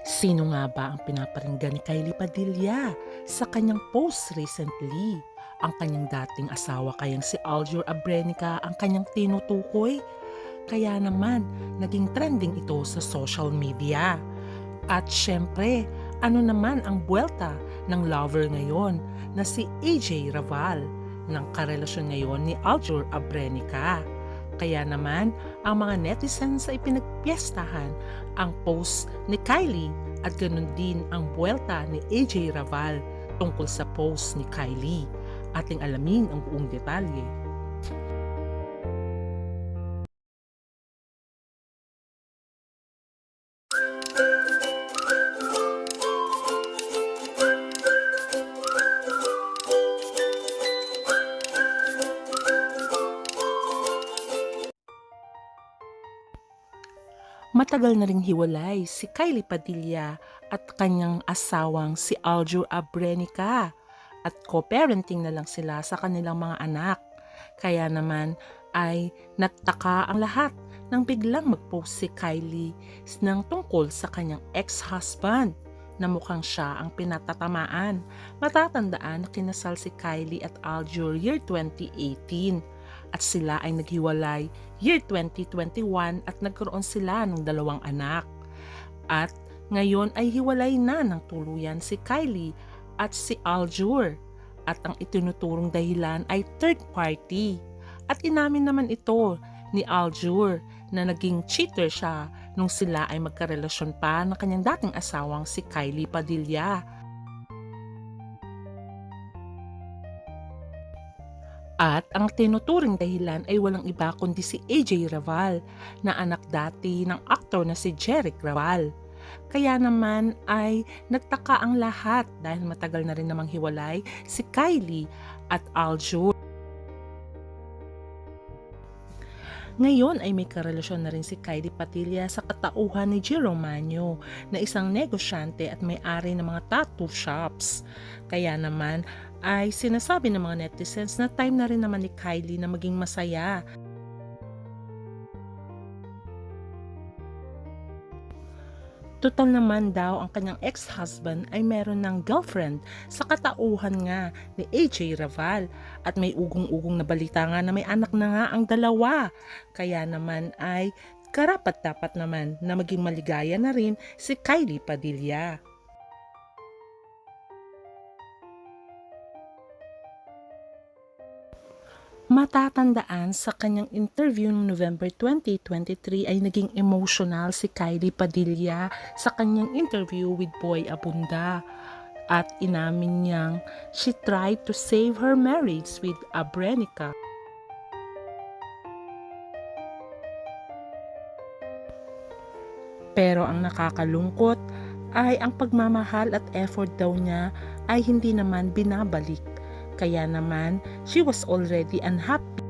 Sino nga ba ang pinaparinggan ni Kylie Padilla sa kanyang post recently? Ang kanyang dating asawa kayang si Aljur Abrenica ang kanyang tinutukoy? Kaya naman, naging trending ito sa social media. At syempre, ano naman ang buwelta ng lover ngayon na si AJ Raval ng karelasyon ngayon ni Aljur Abrenica? Kaya naman, ang mga netizens ay pinagpiestahan ang post ni Kylie at ganun din ang buwelta ni AJ Raval tungkol sa post ni Kylie. Ating alamin ang buong detalye. Matagal na ring hiwalay si Kylie Padilla at kanyang asawang si Aljur Abrenica at co-parenting na lang sila sa kanilang mga anak. Kaya naman ay nagtaka ang lahat nang biglang mag-post si Kylie ng tungkol sa kanyang ex-husband na mukhang siya ang pinatatamaan. Matatandaan na kinasal si Kylie at Aljur year 2018 at sila ay naghiwalay year 2021 at nagkaroon sila ng dalawang anak. At ngayon ay hiwalay na ng tuluyan si Kylie at si Aljur at ang itinuturong dahilan ay third party. At inamin naman ito ni Aljur na naging cheater siya nung sila ay magkarelasyon pa ng kanyang dating asawang si Kylie Padilla. At ang tinuturing dahilan ay walang iba kundi si AJ Raval na anak dati ng aktor na si Jeric Raval. Kaya naman ay nagtaka ang lahat dahil matagal na rin namang hiwalay si Kylie at Aljur. Ngayon ay may karelasyon na rin si Kylie Patilla sa katauhan ni G. Romano na isang negosyante at may-ari ng mga tattoo shops. Kaya naman ay sinasabi ng mga netizens na time na rin naman ni Kylie na maging masaya. Total naman daw ang kanyang ex-husband ay meron ng girlfriend sa katauhan nga ni AJ Raval at may ugong-ugong na balita nga na may anak na nga ang dalawa. Kaya naman ay karapat dapat naman na maging maligaya na rin si Kylie Padilla. Matatandaan sa kanyang interview noong November 2023 ay naging emotional si Kylie Padilla sa kanyang interview with Boy Abunda. At inamin niyang she tried to save her marriage with Abrenica. Pero ang nakakalungkot ay ang pagmamahal at effort daw niya ay hindi naman binabalik kaya naman, she was already unhappy.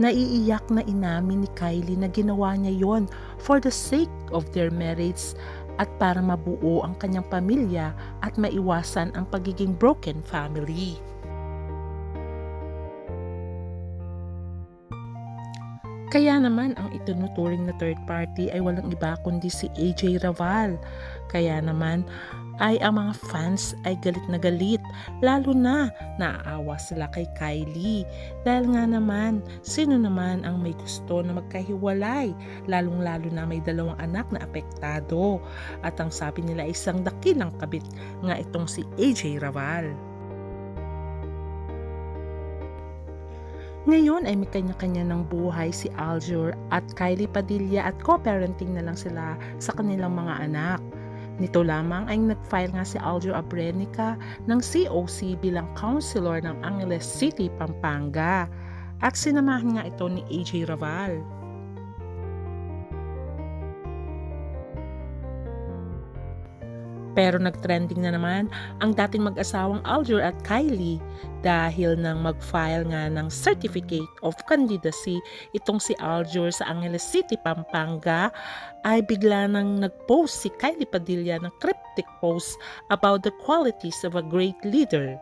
Naiiyak na inamin ni Kylie na ginawa niya yon for the sake of their marriage at para mabuo ang kanyang pamilya at maiwasan ang pagiging broken family. Kaya naman ang itinuturing na third party ay walang iba kundi si AJ Raval. Kaya naman ay ang mga fans ay galit na galit lalo na naaawa sila kay Kylie dahil nga naman sino naman ang may gusto na magkahiwalay lalong lalo na may dalawang anak na apektado at ang sabi nila isang dakilang kabit nga itong si AJ Raval. Ngayon ay may kanya-kanya ng buhay si Aljur at Kylie Padilla at co-parenting na lang sila sa kanilang mga anak. Nito lamang ay nag-file nga si Aljur Abrenica ng COC bilang counselor ng Angeles City, Pampanga at sinamahan nga ito ni AJ Raval. Pero nagtrending na naman ang dating mag-asawang Aljur at Kylie dahil nang mag-file nga ng Certificate of Candidacy itong si Aljur sa Angeles City, Pampanga ay bigla nang nag-post si Kylie Padilla ng cryptic post about the qualities of a great leader.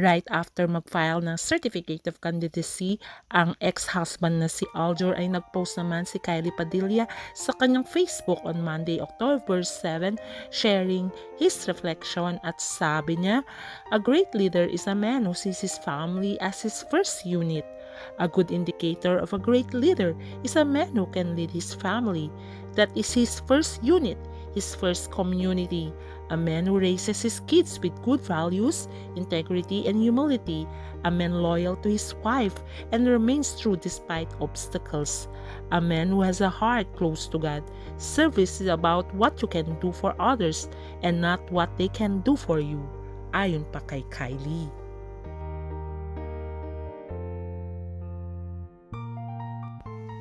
Right after mag-file ng Certificate of Candidacy, ang ex-husband na si Aljur ay nag-post naman si Kylie Padilla sa kanyang Facebook on Monday, October 7, sharing his reflection at sabi niya, A great leader is a man who sees his family as his first unit. A good indicator of a great leader is a man who can lead his family. That is his first unit, his first community. A man who raises his kids with good values, integrity, and humility. A man loyal to his wife and remains true despite obstacles. A man who has a heart close to God. Service is about what you can do for others and not what they can do for you. Ayon pa kay Kylie.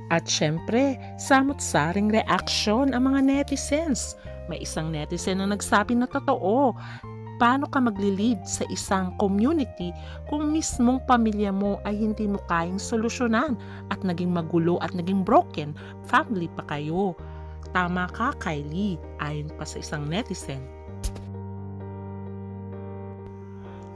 At syempre, samot-saring reaksyon ang mga netizens. May isang netizen na nagsabi na totoo, paano ka magli-lead sa isang community kung mismong pamilya mo ay hindi mo kayang solusyonan at naging magulo at naging broken, family pa kayo. Tama ka, Kylie, ayon pa sa isang netizen.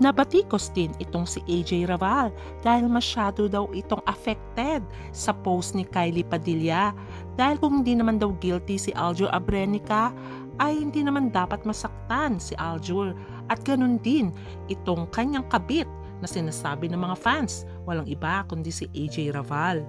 Nabatikos din itong si AJ Raval dahil masyado daw itong affected sa post ni Kylie Padilla. Dahil kung hindi naman daw guilty si Aljur Abrenica ay hindi naman dapat masaktan si Aljur. At ganun din itong kanyang kabit na sinasabi ng mga fans. Walang iba kundi si AJ Raval.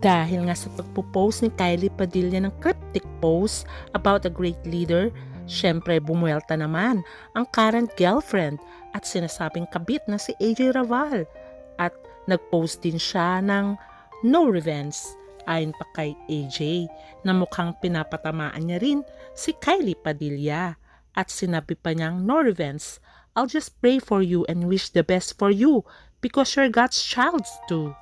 Dahil nga sa pagpo-post ni Kylie Padilla ng cryptic post about a great leader, syempre bumuelta naman ang current girlfriend at sinasabing kabit na si AJ Raval. At nag-post din siya ng no revenge ayon pa kay AJ na mukhang pinapatamaan niya rin si Kylie Padilla. At sinabi pa niyang no revenge, I'll just pray for you and wish the best for you because you're God's child too.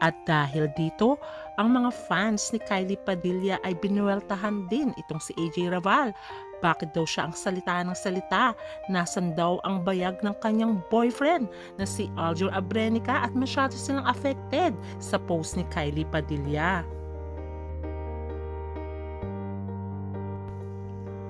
At dahil dito, ang mga fans ni Kylie Padilla ay binuweltahan din itong si AJ Raval. Bakit daw siya ang salita ng salita? Nasaan daw ang bayag ng kanyang boyfriend na si Aljur Abrenica at masyado silang affected sa post ni Kylie Padilla.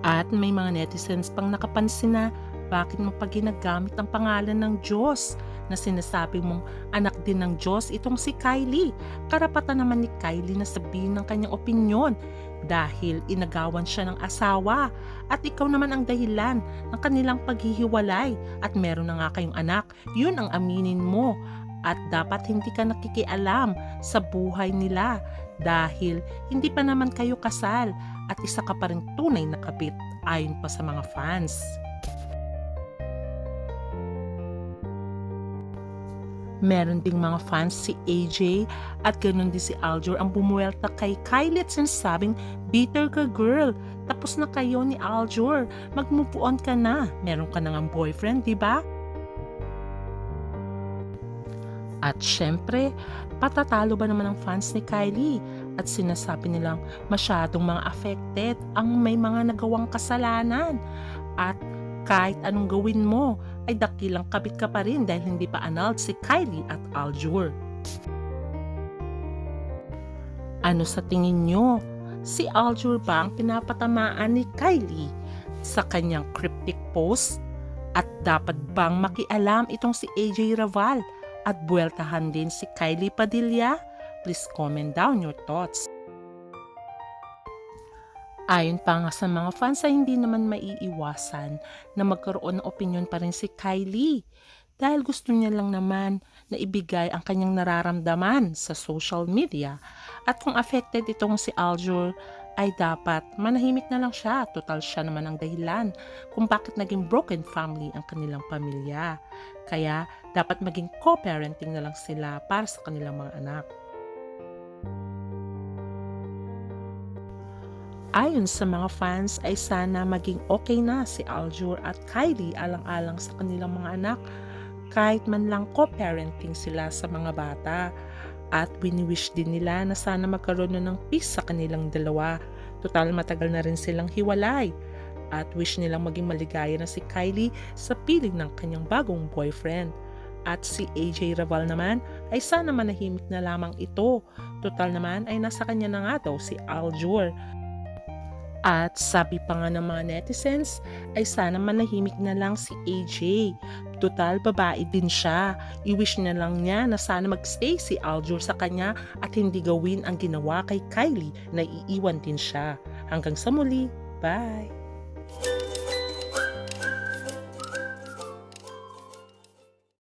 At may mga netizens pang nakapansin na bakit mo pa ginagamit ang pangalan ng Diyos na sinasabi mong anak din ng Diyos itong si Kylie? Karapatan naman ni Kylie na sabihin ng kanyang opinyon dahil inagawan siya ng asawa at ikaw naman ang dahilan ng kanilang paghihiwalay at meron na nga kayong anak, yun ang aminin mo at dapat hindi ka nakikialam sa buhay nila dahil hindi pa naman kayo kasal at isa ka pa rin tunay na kabit ayon pa sa mga fans. Meron ding mga fans si AJ at ganun din si Aljur ang bumuwelta kay Kylie at sinasabing, bitter ka girl, tapos na kayo ni Aljur, mag-move on ka na, meron ka nang boyfriend, di ba? At syempre, patatalo ba naman ang fans ni Kylie? At sinasabi nilang masyadong mga affected ang may mga nagawang kasalanan. At kahit anong gawin mo, ay dakilang kabit ka pa rin dahil hindi pa annulled si Kylie at Aljur. Ano sa tingin nyo? Si Aljur ba ang pinapatamaan ni Kylie sa kanyang cryptic post? At dapat bang makialam itong si AJ Raval at buweltahan din si Kylie Padilla? Please comment down your thoughts. Ayon pa nga sa mga fans ay hindi naman maiiwasan na magkaroon ng opinion pa rin si Kylie dahil gusto niya lang naman na ibigay ang kanyang nararamdaman sa social media at kung affected itong si Aljur ay dapat manahimik na lang siya. Total siya naman ang dahilan kung bakit naging broken family ang kanilang pamilya. Kaya dapat maging co-parenting na lang sila para sa kanilang mga anak. Ayon sa mga fans ay sana maging okay na si Aljur at Kylie alang-alang sa kanilang mga anak kahit man lang co-parenting sila sa mga bata. At wini-wish din nila na sana magkaroon na ng peace sa kanilang dalawa. Total matagal na rin silang hiwalay. At wish nilang maging maligaya na si Kylie sa piling ng kanyang bagong boyfriend. At si AJ Raval naman ay sana manahimik na lamang ito. Total naman ay nasa kanya na nga daw si Aljur. At sabi pa nga ng mga netizens ay sana manahimik na lang si AJ. Total babae din siya. I-wish na lang niya na sana magstay si Aljur sa kanya at hindi gawin ang ginawa kay Kylie na iiwan din siya. Hanggang sa muli, bye!